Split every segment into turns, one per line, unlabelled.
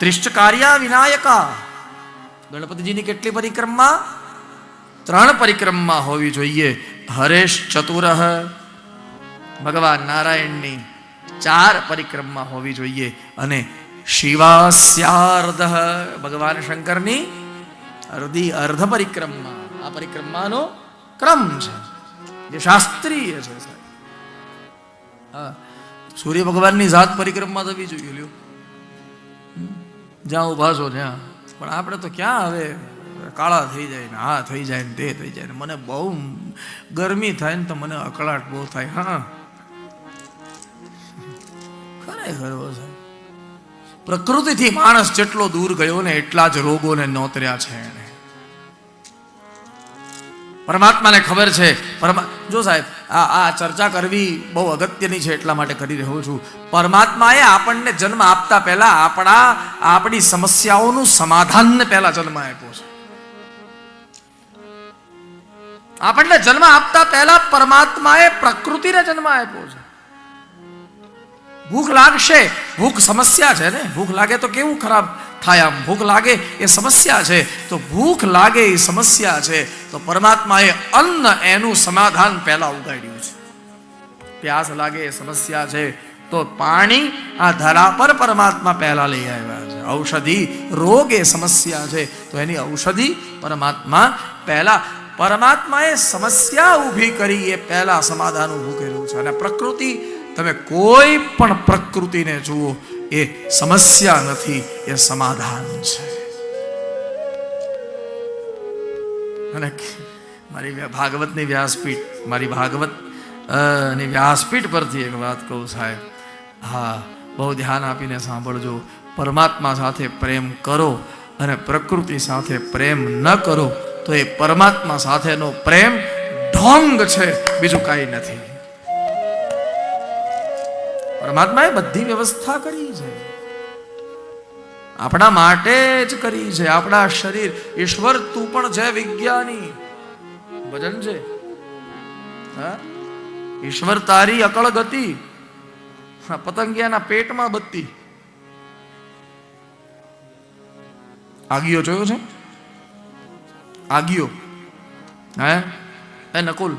ત્રિષ્ટકાર્યા વિનાયકા. ગણપતિજીની કેટલી પરિક્રમા? ત્રણ પરિક્રમા હોવી જોઈએ. હરેશ ચતુરહ ભગવાન નારાયણની ચાર પરિક્રમા હોવી જોઈએ. અને શિવાસ્યાર્ધ, ભગવાન શંકરની અર્ધી અર્ધ પરિક્રમા. આ પરિક્રમાનો ક્રમ છે. જે શાસ્ત્રીય છે હા. સૂર્ય ભગવાનની જાત પરિક્રમા થવી જોઈએ, લ્યો. જ્યાં ઊભા છો ત્યાં. પણ આપણે તો ક્યાં હવે કાળા થઈ જાય ને આ થઈ જાય ને તે થઈ જાય ને મને બહુ ગરમી થાય ને તો મને અકળાટ બહુ થાય. હા. ખરેખર પ્રકૃતિથી માણસ જેટલો દૂર ગયો ને એટલા જ રોગોને નોતર્યા છે એને પરમાત્માને ખબર છે. પરમા, જો સાહેબ, આ આ ચર્ચા કરવી બહુ અગત્યની છે એટલા માટે કરી રહ્યો છું. પરમાત્માએ આપણને જન્મ આપતા પહેલા આપણા, આપણી સમસ્યાઓનું સમાધાનને પહેલા જન્મ આપ્યો છે. આપણને જન્મ આપતા પહેલા પરમાત્માએ પ્રકૃતિને જન્મ આપ્યો છે. ભૂખ લાગશે. ભૂખ સમસ્યા છે ને? ભૂખ લાગે તો કેવું ખરાબ? થાય આમ ભૂખ લાગે એ સમસ્યા છે. તો ભૂખ લાગે એ સમસ્યા છે. તો પરમાત્માએ અન્ન એનું સમાધાન પહેલા ઉગાડ્યું છે. પ્યાસ લાગે એ સમસ્યા છે. તો પાણી આ ધરા પર પરમાત્મા પહેલા લઈ આવ્યા છે. ઔષધિ રોગ એ સમસ્યા છે. તો એની ઔષધિ પરમાત્મા પહેલા, પરમાત્માએ સમસ્યા ઊભી કરી એ પહેલા સમાધાન ઊભું કર્યું છે. અને પ્રકૃતિ, તમે કોઈ પણ પ્રકૃતિને જુઓ એ સમસ્યા નથી, એ સમાધાન છે. અને મારી ભાગવતની વ્યાસપીઠ, મારી ભાગવતની વ્યાસપીઠ પરથી એક વાત કહું સાહેબ. હા, બહુ ધ્યાન આપીને સાંભળજો. પરમાત્મા સાથે પ્રેમ કરો અને પ્રકૃતિ સાથે પ્રેમ ન કરો, તો એ પરમાત્મા સાથેનો પ્રેમ ઢોંગ છે. બીજું કાંઈ નથી. પરમાત્માએ બધી વ્યવસ્થા કરી છે. આપણા માટે જ કરી છે. આપણા શરીર. ઈશ્વર, તું પણ છે વિજ્ઞાની. ભજન છે. હા? ઈશ્વર તારી અકળ ગતિ. પતંગિયાના પેટમાં બત્તી. આગિયો જોયો છે? આગિયો હે? એ નકુલ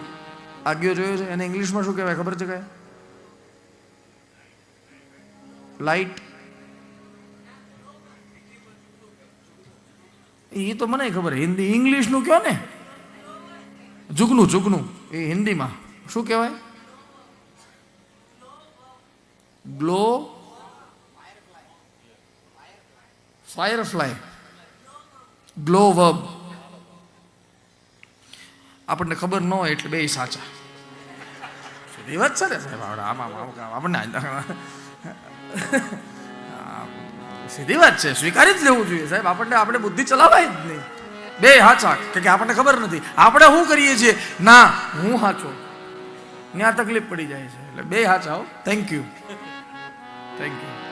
આગિયો જોયો છે? એને ઇંગ્લિશમાં શું કહેવાય? ખબર છે કઈ? લાઈટ. એ તો મને ખબર, હિન્દી ઇંગ્લિશનું કહો ને? જુગનું જુગનું. એ હિન્દીમાં. શું કહેવાય? ગ્લો ફાયરફ્લાય. ગ્લો વર્બ આપણને ખબર ન હોય એટલે બે સાચા. સાહેબ આપણને સીધી વાત છે, સ્વીકારી જ લેવું જોઈએ, સાહેબ. આપણને, આપણે બુદ્ધિ ચલાવાય જ નહીં. બે હાચા કે આપણને ખબર નથી. આપણે શું કરીએ છીએ? ના, હું હાચો. ત્યાં તકલીફ પડી જાય છે. એટલે બે હાચાઓ થેન્ક યુ થેન્ક યુ